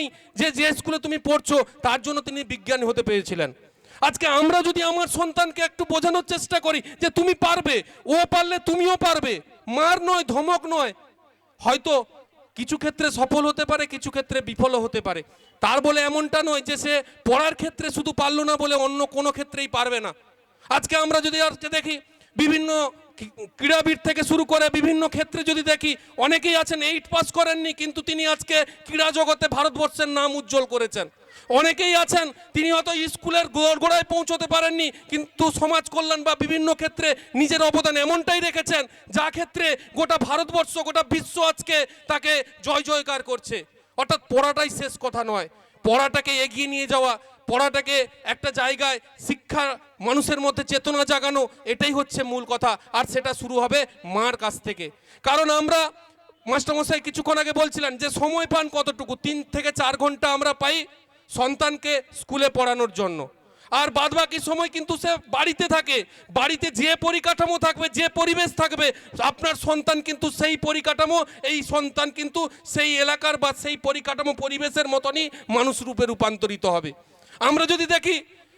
নেই যে যে স্কুলে তুমি পড়ছো, তার জন্য তিনি বিজ্ঞানী হতে পেরেছিলেন। আজকে আমরা যদি আমার সন্তানকে একটু বোঝানোর চেষ্টা করি যে তুমি পারবে, ও পারলে তুমিও পারবে। মার নয়, ধমক নয়। হয়তো কিছু ক্ষেত্রে সফল হতে পারে, কিছু ক্ষেত্রে বিফলও হতে পারে। তার বলে এমনটা নয় যে সে পড়ার ক্ষেত্রে শুধু পারল না বলে অন্য কোনো ক্ষেত্রেই পারবে না। আজকে আমরা যদি আজকে দেখি বিভিন্ন ক্রীড়াবিদ থেকে শুরু করে বিভিন্ন ক্ষেত্রে যদি দেখি, অনেকেই আছেন এইট পাস করেননি, কিন্তু তিনি আজকে ক্রীড়া জগতে ভারতবর্ষের নাম উজ্জ্বল করেছেন। অনেকেই আছেন, তিনি হয়তো স্কুলের গোড় গোড়ায় পৌঁছতে পারেননি, কিন্তু সমাজ কল্যাণ বা বিভিন্ন ক্ষেত্রে নিজের অবদান এমনটাই রেখেছেন, যা ক্ষেত্রে গোটা ভারতবর্ষ, গোটা বিশ্ব আজকে তাকে জয় জয়কার করছে। অর্থাৎ পড়াটাই শেষ কথা নয়, পড়াটাকে এগিয়ে নিয়ে যাওয়া পড়াটাকে একটা জায়গায় শিক্ষা মানুষের মধ্যে চেতনা জাগানো, এটাই হচ্ছে মূল কথা। আর সেটা শুরু হবে মার কাছ থেকে। কারণ আমরা, মাস্টারমশাই কিছুক্ষণ আগে বলছিলেন যে, সময় পান কতটুকু? তিন থেকে চার ঘণ্টা আমরা পাই সন্তানকে স্কুলে পড়ানোর জন্য। আর বাদবাকি সময় কিন্তু সে বাড়িতে থাকে। বাড়িতে যে পরিকাঠামো থাকবে, যে পরিবেশ থাকবে, আপনার সন্তান কিন্তু সেই পরিকাঠামো, এই সন্তান কিন্তু সেই এলাকার বা সেই পরিকাঠামো পরিবেশের মতনই মানুষ রূপে রূপান্তরিত হবে। আমরা যদি দেখি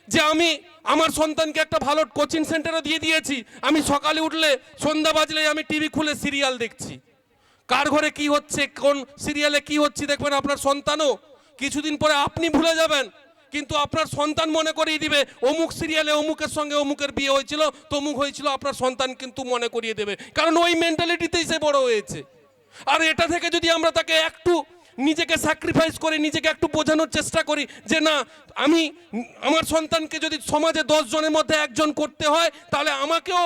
যে আমি আমার সন্তানকে একটা ভালো কোচিং সেন্টারে দিয়ে দিয়েছি, আমি সকালে উঠলে, সন্ধ্যা বাজলে আমি টিভি খুলে সিরিয়াল দেখছি। কার ঘরে কি হচ্ছে, কোন সিরিয়ালে কি হচ্ছে, দেখবেন আপনার সন্তানও কিছুদিন পরে আপনি ভুলে যাবেন, কিন্তু আপনার সন্তান মনে করিয়ে দিবে, অমুক সিরিয়ালে অমুকের সঙ্গে অমুকের বিয়ে হয়েছিল, তমুক হয়েছিল, আপনার সন্তান কিন্তু মনে করিয়ে দেবে। কারণ ওই মেন্টালিটিতেই সে বড় হয়েছে। আর এটা থেকে যদি আমরা তাকে একটু নিজেকে স্যাক্রিফাইস করে, নিজেকে একটু বোঝানোর চেষ্টা করি যে না, আমি, আমার সন্তানকে যদি সমাজে জনের মধ্যে একজন করতে হয়, তাহলে আমাকেও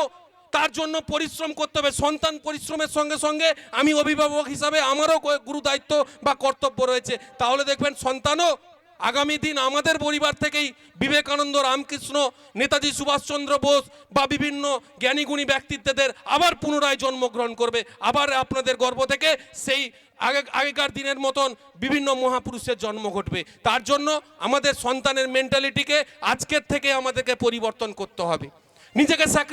তার জন্য পরিশ্রম করতে হবে। সন্তান পরিশ্রমের সঙ্গে সঙ্গে আমি অভিভাবক হিসাবে আমারও গুরু দায়িত্ব বা কর্তব্য রয়েছে। তাহলে দেখবেন সন্তানও আগামী দিন আমাদের পরিবার থেকেই বিবেকানন্দ রামকৃষ্ণ, নেতাজি সুভাষচন্দ্র বোস বা বিভিন্ন জ্ঞানীগুণী ব্যক্তিত্বদের আবার পুনরায় জন্মগ্রহণ করবে। আবার আপনাদের গর্ভ থেকে সেই আগে আগেকার দিনের মতন বিভিন্ন মহাপুরুষের জন্ম ঘটবে। তার জন্য আমাদের সন্তানের মেন্টালিটিকে আজকের থেকে আমাদেরকে পরিবর্তন করতে হবে। নিজেকে স্যাক্রি